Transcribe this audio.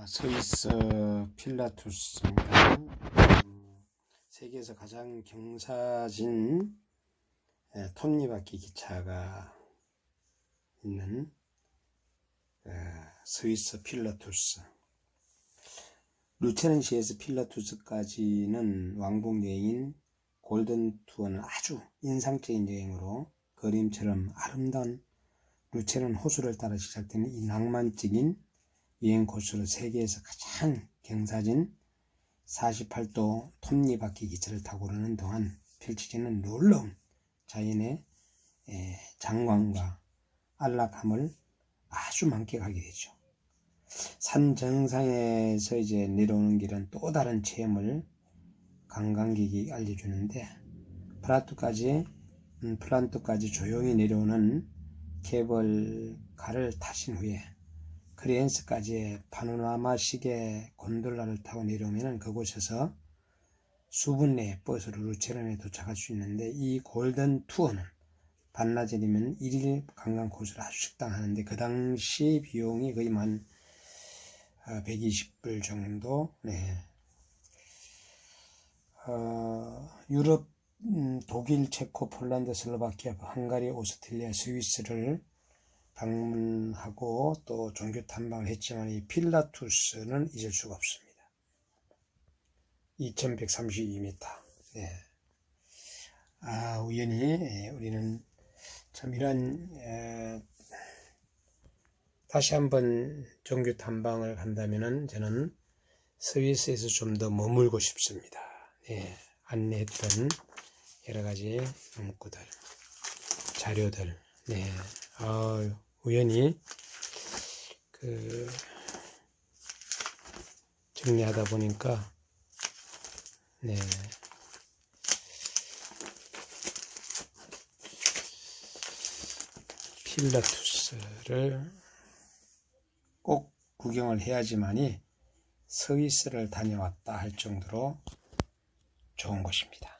아, 스위스 필라투스입니다. 음, 세계에서 가장 경사진 예, 톱니바퀴 기차가 있는 예, 스위스 필라투스. 루체른시에서 필라투스까지는 왕복 여행인 골든 투어는 아주 인상적인 여행으로 그림처럼 아름다운 루체른 호수를 따라 시작되는 이 낭만적인 여행 코스로 세계에서 가장 경사진 48도 톱니바퀴 기차를 타고 오르는 동안 펼쳐지는 놀라운 자연의 에, 장관과 안락함을 아주 만끽하게 되죠. 산 정상에서 이제 내려오는 길은 또 다른 체험을 관광객이 알려주는데 프라투까지 음, 플란트까지 조용히 내려오는 케이블카를 타신 후에 크리엔스까지의 파노라마식의 곤돌라를 타고 내려오면 그곳에서 수분 내에 버스로 루체른에 도착할 수 있는데 이 골든 투어는 반나절이면 1일 관광 코스로 아주 식당 하는데 그 당시 비용이 거의 만 120불 정도 네. 어, 유럽 음, 독일, 체코, 폴란드, 슬로바키아, 헝가리, 오스트리아, 스위스를 방문하고 또 종교 탐방을 했지만 이 필라투스는 잊을 수가 없습니다. 2132m. 네. 아, 우연히 예, 우리는 참 이런 에, 다시 한번 종교 탐방을 간다면은 저는 스위스에서 좀 더 머물고 싶습니다. 네. 안내했던 여러 가지 문구들, 자료들, 네, 아, 우연히 그 정리하다 보니까 네. 필라투스를 꼭 구경을 해야지만이 스위스를 다녀왔다 할 정도로 좋은 곳입니다.